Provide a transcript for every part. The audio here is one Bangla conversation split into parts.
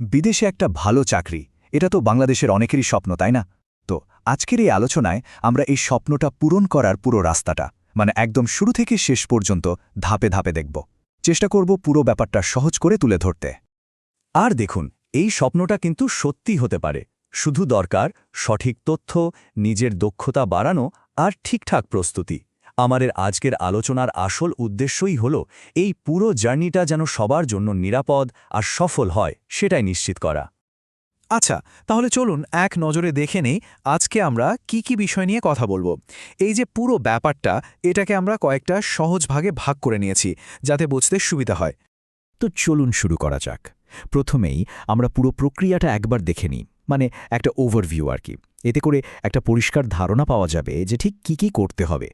বিদেশে একটা ভালো চাকরি, এটা তো বাংলাদেশের অনেকেরই স্বপ্ন, তাই না? তো আজকের এই আলোচনায় আমরা এই স্বপ্নটা পূরণ করার পুরো রাস্তাটা মানে একদম শুরু থেকে শেষ পর্যন্ত ধাপে ধাপে দেখব। চেষ্টা করব পুরো ব্যাপারটা সহজ করে তুলে ধরতে। আর দেখুন, এই স্বপ্নটা কিন্তু সত্যি হতে পারে। শুধু দরকার সঠিক তথ্য, নিজের দক্ষতা বাড়ানো আর ঠিকঠাক প্রস্তুতি। আমাদের আজকের আলোচনার আসল উদ্দেশ্যই হল, এই পুরো জার্নিটা যেন সবার জন্য নিরাপদ আর সফল হয়, সেটাই নিশ্চিত করা। আচ্ছা তাহলে চলুন এক নজরে দেখে নেই, আজকে আমরা কি কি বিষয় নিয়ে কথা বলব। এই যে পুরো ব্যাপারটা, এটাকে আমরা কয়েকটা সহজ ভাগে ভাগ করে নিয়েছি, যাতে বুঝতে সুবিধা হয়। তো চলুন শুরু করা যাক। প্রথমেই আমরা পুরো প্রক্রিয়াটা একবার দেখে নিই মানে একটা ওভারভিউ আর কি। এতে করে একটা পরিষ্কার ধারণা পাওয়া যাবে যে ঠিক কি কি করতে হবে।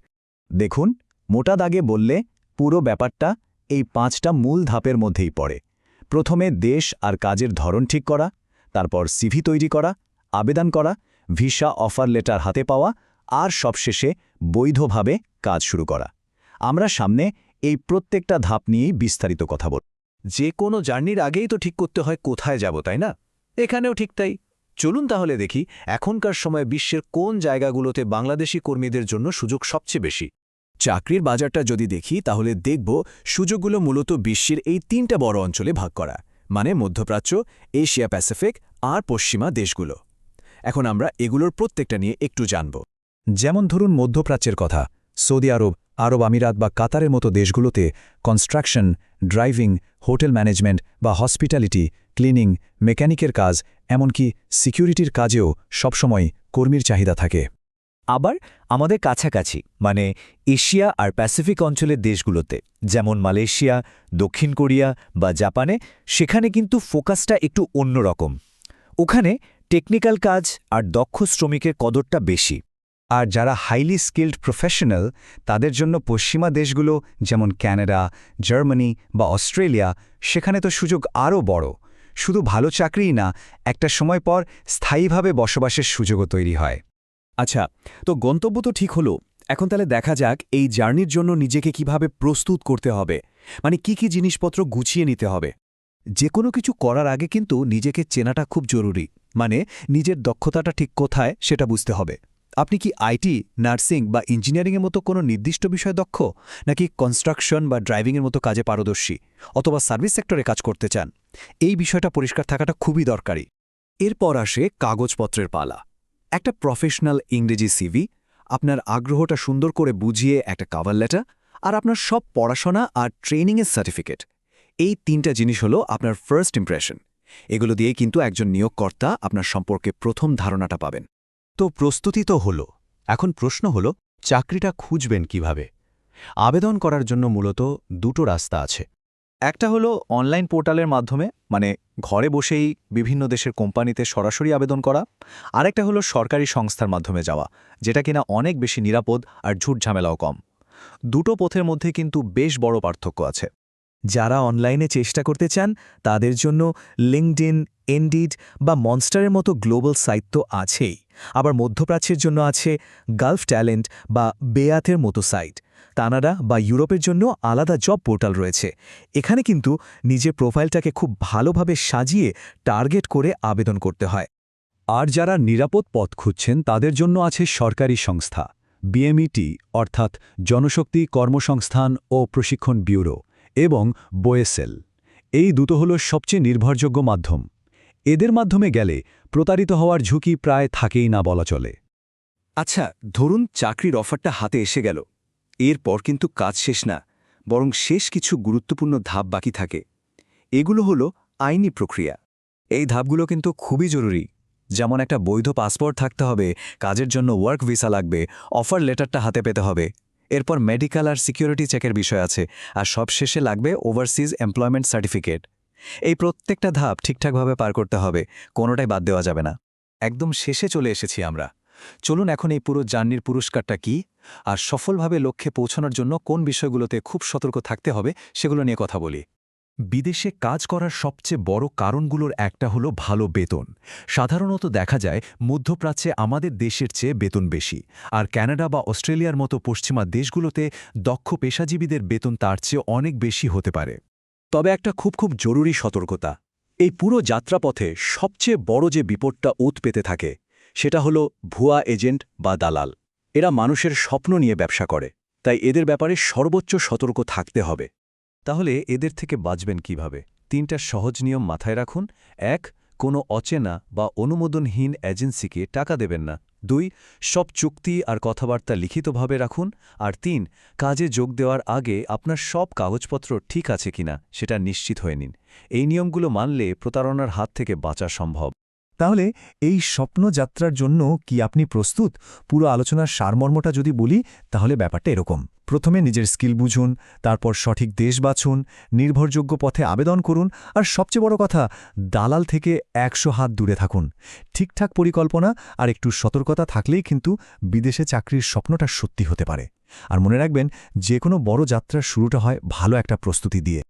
দেখুন, মোটা দাগে বললে পুরো ব্যাপারটা এই পাঁচটা মূল ধাপের মধ্যেই পড়ে। প্রথমে দেশ আর কাজের ধরন ঠিক করা, তারপর সিভি তৈরি করা, আবেদন করা, ভিসা অফার লেটার হাতে পাওয়া, আর সবশেষে বৈধভাবে কাজ শুরু করা। আমরা সামনে এই প্রত্যেকটা ধাপ নিয়েই বিস্তারিত কথা বল যে কোনো জার্নির আগেই তো ঠিক করতে হয় কোথায় যাব, তাই না? এখানেও ঠিক তাই। চলুন তাহলে দেখি, এখনকার সময় বিশ্বের কোন জায়গাগুলোতে বাংলাদেশি কর্মীদের জন্য সুযোগ সবচেয়ে বেশি। চাকরির বাজারটা যদি দেখি, তাহলে দেখব সুযোগগুলো মূলত বিশ্বের এই তিনটা বড় অঞ্চলে ভাগ করা মানে মধ্যপ্রাচ্য, এশিয়া প্যাসিফিক আর পশ্চিমা দেশগুলো। এখন আমরা এগুলোর প্রত্যেকটা নিয়ে একটু জানব। যেমন ধরুন মধ্যপ্রাচ্যের কথা, সৌদি আরব আরব আমিরাত বা কাতারের মতো দেশগুলোতে কনস্ট্রাকশন ড্রাইভিং হোটেল ম্যানেজমেন্ট বা হসপিটালিটি ক্লিনিং মেকানিকের কাজ, এমনকি সিকিউরিটির কাজেও সবসময় কর্মীর চাহিদা থাকে। আবার আমাদের কাছাকাছি মানে এশিয়া আর প্যাসিফিক অঞ্চলের দেশগুলোতে, যেমন মালয়েশিয়া, দক্ষিণ কোরিয়া বা জাপানে, সেখানে কিন্তু ফোকাসটা একটু অন্যরকম ওখানে টেকনিক্যাল কাজ আর দক্ষ শ্রমিকের কদরটা বেশি। আর যারা হাইলি স্কিল্ড প্রফেশনাল, তাদের জন্য পশ্চিমা দেশগুলো, যেমন ক্যানাডা, জার্মানি বা অস্ট্রেলিয়া, সেখানে তো সুযোগ আরও বড়। শুধু ভালো চাকরিই না, একটা সময় পর স্থায়ীভাবে বসবাসের সুযোগও তৈরি হয়। আচ্ছা তো গন্তব্য তো ঠিক হলো। এখন তাহলে দেখা যাক এই জার্নির জন্য নিজেকে কীভাবে প্রস্তুত করতে হবে। মানে কি কি জিনিসপত্র গুছিয়ে নিতে হবে। যে কোনো কিছু করার আগে কিন্তু নিজেকে চেনাটা খুব জরুরি। মানে নিজের দক্ষতাটা ঠিক কোথায় সেটা বুঝতে হবে। আপনি কি আইটি, নার্সিং বা ইঞ্জিনিয়ারিংয়ের মতো কোনো নির্দিষ্ট বিষয় দক্ষ? নাকি কনস্ট্রাকশন বা ড্রাইভিংয়ের মতো কাজে পারদর্শী? অথবা সার্ভিস সেক্টরে কাজ করতে চান? এই বিষয়টা পরিষ্কার থাকাটা খুবই দরকারি। এরপর আসে কাগজপত্রের পালা। একটা প্রফেশনাল ইংরেজি সিভি আপনার আগ্রহটা সুন্দর করে বুঝিয়ে একটা কাভার লেটার আর আপনার সব পড়াশোনা আর ট্রেনিংয়ের সার্টিফিকেট এই তিনটা জিনিস হলো আপনার ফার্স্ট ইমপ্রেশন এগুলো দিয়ে কিন্তু একজন নিয়োগকর্তা আপনার সম্পর্কে প্রথম ধারণাটা পাবেন। তো প্রস্তুতি তো হলো। এখন প্রশ্ন হলো, চাকরিটা খুঁজবেন কীভাবে? আবেদন করার জন্য মূলত দুটো রাস্তা আছে। একটা হলো অনলাইন পোর্টালের মাধ্যমে মানে ঘরে বসেই বিভিন্ন দেশের কোম্পানিতে সরাসরি আবেদন করা। আরেকটা হলো সরকারি সংস্থার মাধ্যমে যাওয়া, যেটা কিনা অনেক বেশি নিরাপদ আর ঝুট ঝামেলাও কম। দুটো পথের মধ্যে কিন্তু বেশ বড় পার্থক্য আছে। যারা অনলাইনে চেষ্টা করতে চান, তাদের জন্য লিঙ্কডিন এনডিড বা মনস্টারের মতো গ্লোবাল সাইট তো আছেই। আবার মধ্যপ্রাচ্যের জন্য আছে গালফ ট্যালেন্ট বা বেয়াতের মতো সাইট কানাডা বা ইউরোপের জন্য আলাদা জব পোর্টাল রয়েছে। এখানে কিন্তু নিজের প্রোফাইলটাকে খুব ভালোভাবে সাজিয়ে টার্গেট করে আবেদন করতে হয়। আর যারা নিরাপদ পথ খুঁজছেন, তাদের জন্য আছে সরকারি সংস্থা বিএমইটি অর্থাৎ জনশক্তি কর্মসংস্থান ও প্রশিক্ষণ ব্যুরো, এবং বোয়েসেল। এই দুটো হল সবচেয়ে নির্ভরযোগ্য মাধ্যম। এদের মাধ্যমে গেলে প্রতারিত হওয়ার ঝুঁকি প্রায় থাকেই না বলা চলে। আচ্ছা ধরুন চাকরির অফারটা হাতে এসে গেল। এরপর কিন্তু কাজ শেষ না, বরং শেষ কিছু গুরুত্বপূর্ণ ধাপ বাকি থাকে। এগুলো হলো আইনি প্রক্রিয়া। এই ধাপগুলো কিন্তু খুবই জরুরি। যেমন একটা বৈধ পাসপোর্ট থাকতে হবে, কাজের জন্য ওয়ার্ক ভিসা লাগবে, অফার লেটারটা হাতে পেতে হবে। এরপর মেডিকেল আর সিকিউরিটি চেকের বিষয় আছে, আর সব শেষে লাগবে ওভারসিজ এমপ্লয়মেন্ট সার্টিফিকেট। এই প্রত্যেকটা ধাপ ঠিকঠাকভাবে পার করতে হবে, কোনোটাই বাদ দেওয়া যাবে না। একদম শেষে চলে এসেছি আমরা। চলুন এখন এই পুরো জার্নির পুরস্কারটা কি? আর সফলভাবে লক্ষ্যে পৌঁছানোর জন্য কোন বিষয়গুলোতে খুব সতর্ক থাকতে হবে সেগুলো নিয়ে কথা বলি। বিদেশে কাজ করার সবচেয়ে বড় কারণগুলোর একটা হলো ভালো বেতন। সাধারণত দেখা যায় মধ্যপ্রাচ্যে আমাদের দেশের চেয়ে বেতন বেশি, আর ক্যানাডা বা অস্ট্রেলিয়ার মতো পশ্চিমা দেশগুলোতে দক্ষ পেশাজীবীদের বেতন তার চেয়ে অনেক বেশি হতে পারে। তবে একটা খুব খুব জরুরি সতর্কতা, এই পুরো যাত্রাপথে সবচেয়ে বড় যে বিপদটা উত পেতে থাকে সেটা হলো ভুয়া এজেন্ট বা দালাল। এরা মানুষের স্বপ্ন নিয়ে ব্যবসা করে, তাই এদের ব্যাপারে সর্বোচ্চ সতর্ক থাকতে হবে। তাহলে এদের থেকে বাঁচবেন কীভাবে? তিনটা সহজ নিয়ম মাথায় রাখুন। এক, কোনো অচেনা বা অনুমোদনহীন এজেন্সিকে টাকা দেবেন না। দুই, সব চুক্তি আর কথাবার্তা লিখিতভাবে রাখুন। আর তিন, কাজে যোগ দেওয়ার আগে আপনার সব কাগজপত্র ঠিক আছে কিনা সেটা নিশ্চিত হয়ে নিন। এই নিয়মগুলো মানলে প্রতারণার হাত থেকে বাঁচা সম্ভব। তাহলে এই স্বপ্নযাত্রার জন্য কি আপনি প্রস্তুত? পুরো আলোচনার সারমর্মটা যদি বলি, তাহলে ব্যাপারটা এরকম। প্রথমে নিজের স্কিল বুঝুন, তারপর সঠিক দেশ বাছুন, নির্ভরযোগ্য পথে আবেদন করুন, আর সবচেয়ে বড় কথা, দালাল থেকে একশো হাত দূরে থাকুন। ঠিকঠাক পরিকল্পনা আর একটু সতর্কতা থাকলেই কিন্তু বিদেশে চাকরির স্বপ্নটা সত্যি হতে পারে। আর মনে রাখবেন যে কোনো বড় যাত্রার শুরুটা হয় ভালো একটা প্রস্তুতি দিয়ে।